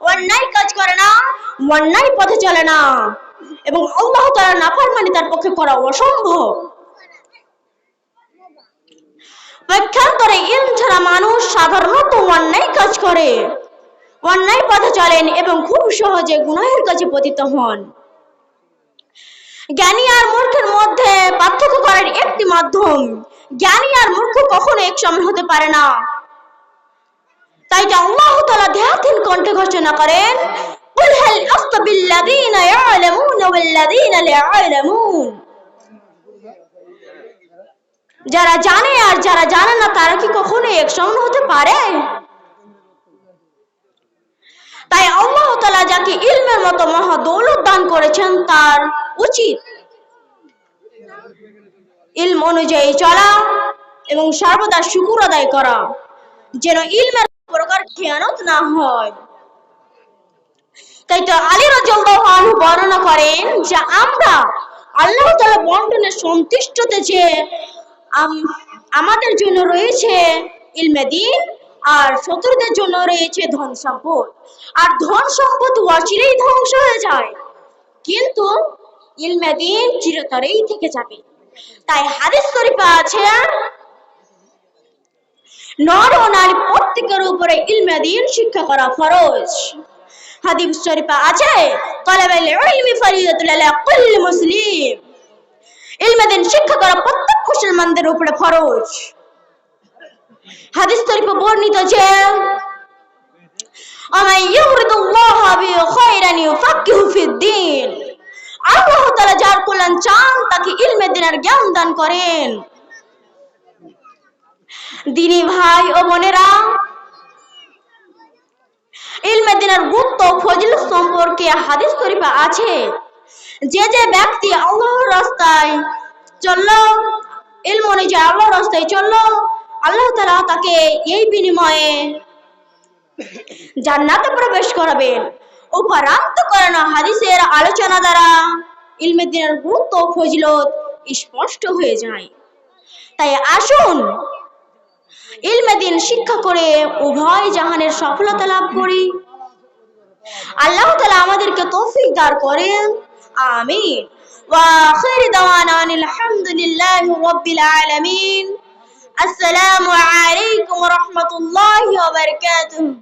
অন্যায় কাজ করে না অন্যায় পথে চলে না। এবং আল্লাহ তাআলার নাফরমানি তার পক্ষে করা অসম্ভব। পক্ষান্তরে ইলম ছাড়া মানুষ সাধারণত অন্যায় কাজ করে। অন্যায় পথে চলেন এবং খুব সহজে গুনাহের কাছে পতিত হন। জ্ঞানী আর মূর্খের মধ্যে পার্থক্য করার একটি মাধ্যম। জ্ঞানী আর মূর্খ কখনো এক সমান হতে পারে না। তাই যে আল্লাহ তাআলা দেহাতীন কণ্ঠে ঘোষণা করেন قل هل أستوي الذين يعلمون والذين لا يعلمون যারা জানে আর যারা জানে না তারা কি কখনো এক সমান হতে পারে তাই আল্লাহ তাআলা যাকে ইলমের মতো মহা দৌলত দান করেছেন তার উচিত ইলম অনুযায়ী চলা এবং সর্বদা শুকুর আদায় করা যেন ইলমের প্রকার খেয়ানত না হয়। তাই তো আলী আনহু বর্ণনা করেন যে আমরা আল্লাহ তাআলা বন্টনের সন্তুষ্টতে যে আমাদের জন্য রয়েছে ইলমে দিন আর শত্রুদের জন্য রয়েছে ধন সম্পদ। আর ধন সম্পদ অচিরেই ধ্বংস হয়ে যায়। কিন্তু ইলমে দিন চিরতরেই থেকে যাবে। তাই হাদিস শরীফে আছে নর নারী প্রত্যেকের উপরে ইলমে দিন শিক্ষা করা ফরজ। হাদিস শরীফে আছে তলাবেল ইলমি ফরিদাতুল আলা কুল্লি মুসলিম। ইলমে দিন শিক্ষা করা প্রত্যেক মুসলমানদের উপরে ফরজ। হাদিস শরীফে বর্ণিত যে আমার ইউরিদুল্লাহ বিখাইরান ইউফাক্কিহু ফিদ্দিন আল্লাহ তাআলা যার কল্যাণ চান, তাকে ইলমে দিনের জ্ঞান দান করেন। দিনী ভাই ও বোনেরা, ইলমে দিনের গুরুত্ব ও ফজিলত সম্পর্কে হাদিস শরীফে আছে, যে যে ব্যক্তি আল্লাহর রাস্তায় চলল, ইলম অনুযায়ী আল্লাহর রাস্তায় চলল, আল্লাহ তাআলা তাকে এই বিনিময়ে জান্নাতে প্রবেশ করাবেন। উপরান্ত করানো হাদিসের আলোচনা দ্বারা ইলমে দিনের গুরুত্ব ফজিলত স্পষ্ট হয়ে যায়। তাই আসুন ইলমে দিন শিক্ষা করে উভয় জাহানের সফলতা লাভ করি আল্লাহ তাআলা আমাদেরকে তৌফিক দান করেন আমিন وآخر دعوانا أن الحمد لله رب العالمين السلام عليكم ورحمة الله وبركاته